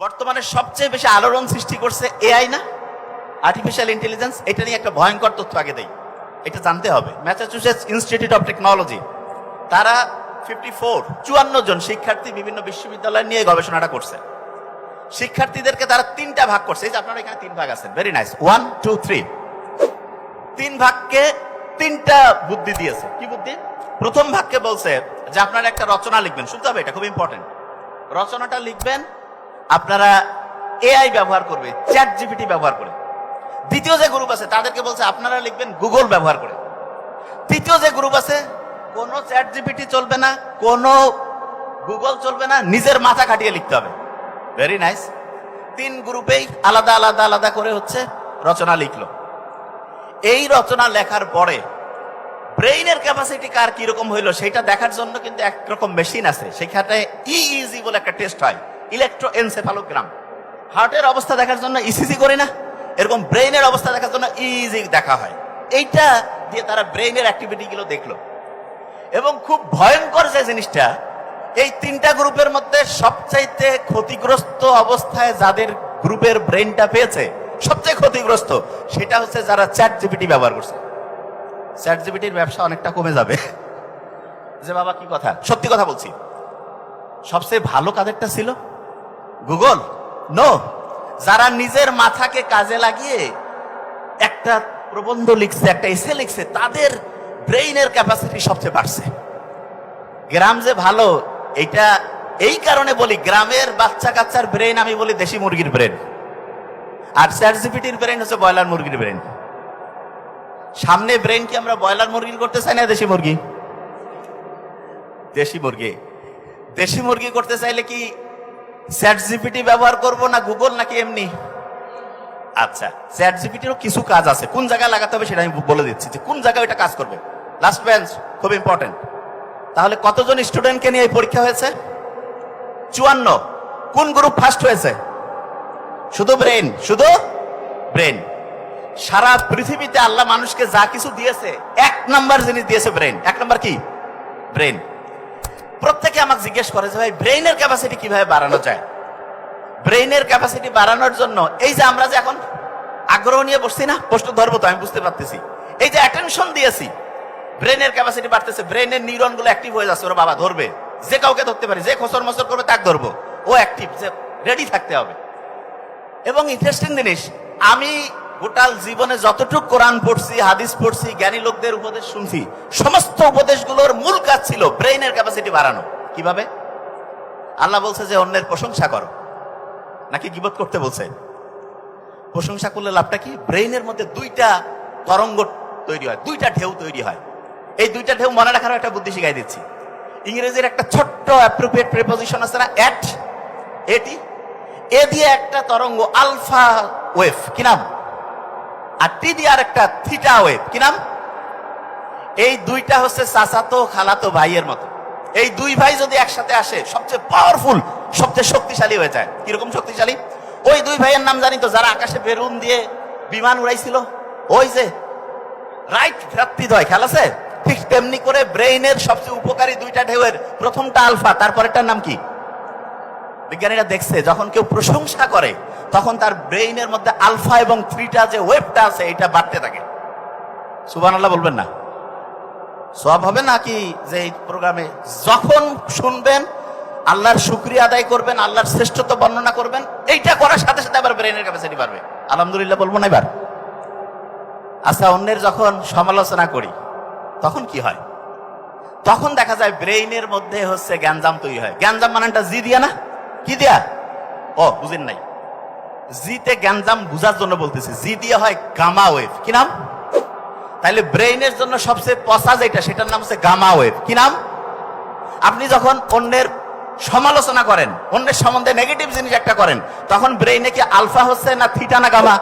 বর্তমানে সবচেয়ে বেশি আলোড়ন সৃষ্টি করছে এআই না? আর্টিফিশিয়াল ইন্টেলিজেন্স এটা নিয়ে একটা ভয়ঙ্কর তথ্য আগে দেয় এটা জানতে হবে। ম্যাসাচুসেটস ইনস্টিটিউট অফ টেকনোলজি তারা ফিফটি ফোর চুয়ান্ন জন শিক্ষার্থী বিভিন্ন বিশ্ববিদ্যালয় নিয়ে গবেষণাটা করছে। শিক্ষার্থীদেরকে তারা তিনটা ভাগ করছে। এই যে আপনারা এখানে তিন ভাগ আছেন। Very nice one two three তিন ভাগকে তিনটা বুদ্ধি দিয়েছে। কি বুদ্ধি? প্রথম ভাগকে বলছে যে আপনারা একটা রচনা লিখবেন। শুনতে হবে, এটা খুব ইম্পর্টেন্ট রচনাটা লিখবেন আপনারা এআই ব্যবহার করবে চ্যাট জিপিটি ব্যবহার করে। দ্বিতীয় যে গ্রুপ আছে, তাদেরকে বলছে, আপনারা লিখবেন গুগল ব্যবহার করে। তৃতীয় যে গ্রুপ আছে, কোনো চ্যাট জিপিটি চলবে না, কোনো গুগল চলবে না, নিজের মাথা খাটিয়ে লিখতে হবে। ভেরি নাইস তিন গ্রুপেই আলাদা আলাদা আলাদা করে হচ্ছে রচনা লিখলো। এই রচনা লেখার পরে ব্রেইনের ক্যাপাসিটি কার কীরকম হইল, সেটা দেখার জন্য কিন্তু একরকম মেশিন আছে। সেখানে ইজি বলে একটা টেস্ট হয়। ইলেকট্রো এনসেফালোগ্রাম হার্টের অবস্থা দেখার জন্য ইসিজি করি না, এরকম ব্রেইনের অবস্থা দেখার জন্য ইজি দেখা হয়। এইটা দিয়ে তারা ব্রেইনের অ্যাক্টিভিটি গুলো দেখল। এবং খুব ভয়ঙ্কর যে জিনিসটা, এই তিনটা গ্রুপের মধ্যে সবচাইতে ক্ষতিগ্রস্ত অবস্থায় যাদের গ্রুপের ব্রেনটা পেয়েছে, সবচেয়ে ক্ষতিগ্রস্ত, সেটা হচ্ছে যারা চ্যাট জিপিটি ব্যবহার করছে। চ্যাট জিপিটির ব্যবসা অনেকটা কমে যাবে। যে বাবা, কি কথা? সত্যি কথা বলছি। সবচেয়ে ভালো কাদেরটা ছিল গুগল নো যারা নিজের মাথাকে কাজে লাগিয়ে একটা প্রবন্ধ লিখছে, একটা এসে লিখছে, তাদের ব্রেইনের ক্যাপাসিটি সবচেয়ে বাড়ছে। গ্রাম যে ভালো, এটা এই কারণে বলি, গ্রামের বাচ্চা কাচ্চার ব্রেন আমি বলি দেশি মুরগির ব্রেন আর চ্যাটজিপিটির ব্রেন হচ্ছে ব্রয়লার মুরগির ব্রেন সামনে ব্রেন কি আমরা ব্রয়লার মুরগি করতে চাই না দেশি মুরগি? দেশি মুরগি। দেশি মুরগি করতে চাইলে কি চ্যাট জিপিটি ব্যবহার করব না গুগল নাকি এমনি? আচ্ছা চ্যাট জিপিটিরও কিছু কাজ আছে। কোন জায়গায় লাগাতে হবে সেটা আমি বলে দিচ্ছি যে কোন জায়গায় ওইটা কাজ করবে। লাস্ট বেঞ্চ খুব ইম্পর্টেন্ট তাহলে কতজন স্টুডেন্টকে নিয়ে এই পরীক্ষা হয়েছে? চুয়ান্ন। কোন গ্রুপ ফার্স্ট হয়েছে? শুধু ব্রেন শুধু ব্রেন সারা পৃথিবীতে আল্লাহ মানুষকে যা কিছু দিয়েছে, এক নাম্বার জিনিস দিয়েছে ব্রেন এক নাম্বার কি? ব্রেন প্রত্যেকে আমাকে জিজ্ঞেস করে যে ভাই ব্রেইনের ক্যাপাসিটি কীভাবে বাড়ানো যায়? ব্রেইনের ক্যাপাসিটি বাড়ানোর জন্য এই যে আমরা যে এখন আগ্রহ নিয়ে বসছি না, প্রশ্ন ধরবো তো, আমি বুঝতে পারতেছি। এই যে অ্যাটেনশন দিয়েছি ব্রেনের ক্যাপাসিটি বাড়তেছে ব্রেনের নিউরনগুলো অ্যাক্টিভ হয়ে যাচ্ছে, ওরা বাবা ধরবে। যে কাউকে ধরতে পারে, যে খসর মসর করবে, তাকে ধরবো। ও অ্যাক্টিভ যে রেডি থাকতে হবে। এবং ইন্টারেস্টিং জিনিস, আমি গোটাল জীবনে যতটুকু কোরআন পড়ছি, হাদিস পড়ছি, জ্ঞানী লোকদের উপদেশ শুনছি, সমস্ত উপদেশগুলোর মূল কাজ ছিল ব্রেইনের ক্যাপাসিটি বাড়ানো। কীভাবে? আল্লাহ বলছে যে অন্যের প্রশংসা করো। নাকি গিবত করতে বলছে? প্রশংসা করলে লাভটা কি? ব্রেইনের মধ্যে দুইটা তরঙ্গ তৈরি হয়, দুইটা ঢেউ তৈরি হয়। এই দুইটা ঢেউ মনে রাখার একটা বুদ্ধি শিখাই দিচ্ছি। ইংরেজির একটা ছোট্ট অ্যাপ্রোপ্রিয়েট প্রিপোজিশন আছে না? অ্যাট এটি এ দিয়ে একটা তরঙ্গ আলফা ওয়েভ কি নাম? আর টি দিয়ে আর একটা থিটা ওয়েভ কি নাম? এই দুইটা হচ্ছে চাচাতো খালাতো ভাইয়ের মতো। এই দুই ভাই যদি একসাথে আসে, সবচেয়ে পাওয়ারফুল সবচেয়ে শক্তিশালী হয়ে যায়। কীরকম শক্তিশালী? ওই দুই ভাইয়ের নাম জানি তো, যারা আকাশে বেলুন দিয়ে বিমান উড়াইছিল। ওই যে রাইট ভ্রাতৃদ্বয় খেয়াল আছে? ঠিক তেমনি করে ব্রেইনের সবচেয়ে উপকারী দুইটা ঢেউয়ের, প্রথমটা আলফা, তারপরেরটার নাম কি? বিজ্ঞানীরা দেখছে, যখন কেউ প্রশংসা করে, তখন তার ব্রেইনের মধ্যে আলফা এবং থ্রিটা যে ওয়েবটা আছে, এটা বাড়তে থাকে। সুবান আল্লাহ বলবেন না। সব হবে নাকি যে এই প্রোগ্রামে যখন শুনবেন, আল্লাহর শুক্রিয়া আদায় করবেন, আল্লাহর শ্রেষ্ঠত্ব বর্ণনা করবেন, এইটা করার সাথে সাথে আবার ব্রেনের ক্যাপাসিটি বাড়বে। আলহামদুলিল্লাহ বলব না এবার। আচ্ছা অন্যের যখন সমালোচনা করি, তখন কি হয়? তখন দেখা যায় ব্রেইনের মধ্যে হচ্ছে গ্যাঞ্জাম তৈরি হয়। গ্যাঞ্জাম মানেটা জি দিয়া না? কি দিয়া? ও, বুঝেন নাই। জিতে গ্যাঞ্জাম বুঝার জন্য বলতেছি। জি দিয়া হয় গামা ওয়েভ। কি নাম? তাহলে ব্রেইনের জন্য সবচেয়ে পচা যেটা, সেটার নাম হচ্ছে গামা ওয়েভ। কি নাম? আপনি যখন অন্যের সমালোচনা করেন, অন্যের সম্বন্ধে নেগেটিভ জিনিস একটা করেন, তখন ব্রেইনে কি আলফা হচ্ছে না থিটা না গামা?